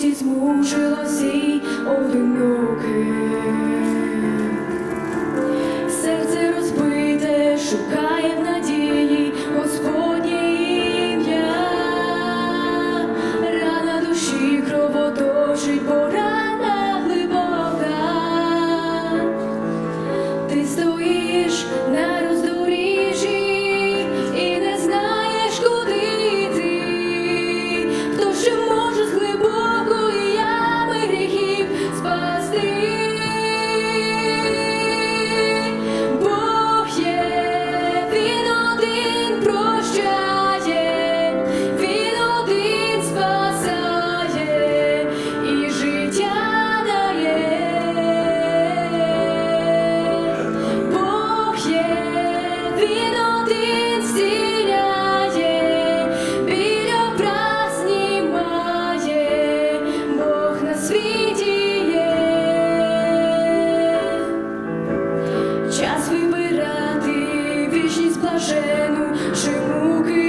Злості змучила сій одиноке, серце розбите, шукає в надії Господнє ім'я, рана душі кровоточить, бо рана глибока, ти стоїш на Час вибирати вічність блажену, чи муки